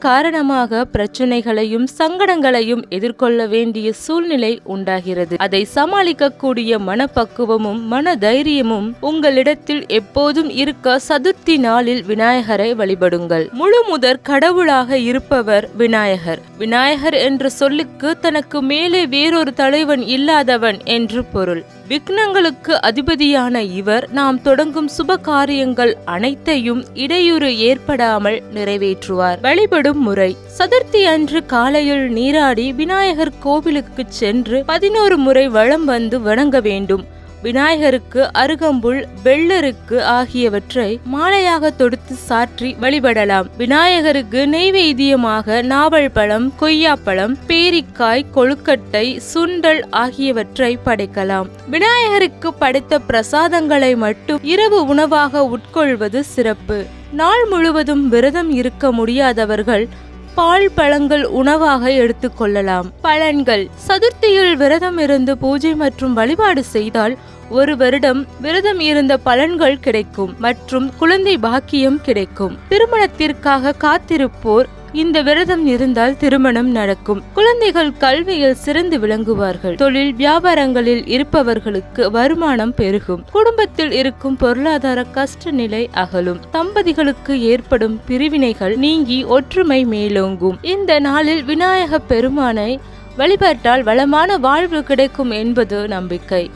காரணமாக பிரச்சனைகளையும் சங்கடங்களையும் எதிர்கொள்ள வேண்டிய சூழ்நிலை உண்டாகிறது. அதை சமாளிக்கக்கூடிய மனப்பக்குவமும் மன தைரியமும் உங்களிடத்தில் எப்போதும் இருக்க சதுர்த்தி நாளில் விநாயகரை வழிபடுங்கள். முழு முதற் கடவுளாக இருப்பவர் விநாயகர். விநாயகர் என்ற சொல்லுக்கு தனக்கு மேலே வேறொரு தலைவன் இல்லாதவன் என்று பொருள். விக்னங்களுக்கு அதிபதியான இவர் நாம் தொடங்கும் சுப காரியங்கள் அனைத்தையும் இடையூறு ஏற்படாமல் நிறைவேற்றுவார். வழிபடும் முறை. சதுர்த்தி அன்று காலையில் நீராடி விநாயகர் கோவிலுக்கு சென்று பதினோரு முறை வளம் வந்து வணங்க வேண்டும். விநாயகருக்கு அருகம்புல் வெள்ளருக்கு ஆகியவற்றை மாலையாக தொடுத்து சாற்றி வழிபடலாம். விநாயகருக்கு நெய்வேத்தியமாக நாவல் பழம் கொய்யாப்பழம் பேரிக்காய் கொழுக்கட்டை சுண்டல் ஆகியவற்றை படைக்கலாம். விநாயகருக்கு படைத்த பிரசாதங்களை மட்டும் இரவு உணவாக உட்கொள்வது சிறப்பு. நாள் முழுவதும் விரதம் இருக்க முடியாதவர்கள் பால் பழங்கள் உணவாக எடுத்துக்கொள்ளலாம் பலன்கள். சதுர்த்தியில் விரதம் இருந்து பூஜை மற்றும் வழிபாடு செய்தால் ஒரு வருடம் விரதம் இருந்த பலன்கள் கிடைக்கும் மற்றும் குழந்தை பாக்கியம் கிடைக்கும். திருமணத்திற்காக காத்திருப்போர் இந்த விரதம் இருந்தால் திருமணம் நடக்கும். குழந்தைகள் கல்வியில் சிறந்து விளங்குவார்கள். தொழில் வியாபாரங்களில் இருப்பவர்களுக்கு வருமானம் பெருகும். குடும்பத்தில் இருக்கும் பொருளாதார கஷ்ட நிலை அகலும். தம்பதிகளுக்கு ஏற்படும் பிரிவினைகள் நீங்கி ஒற்றுமை மேலோங்கும். இந்த நாளில் விநாயக பெருமானை வழிபட்டால் வளமான வாழ்வு கிடைக்கும் என்பது நம்பிக்கை.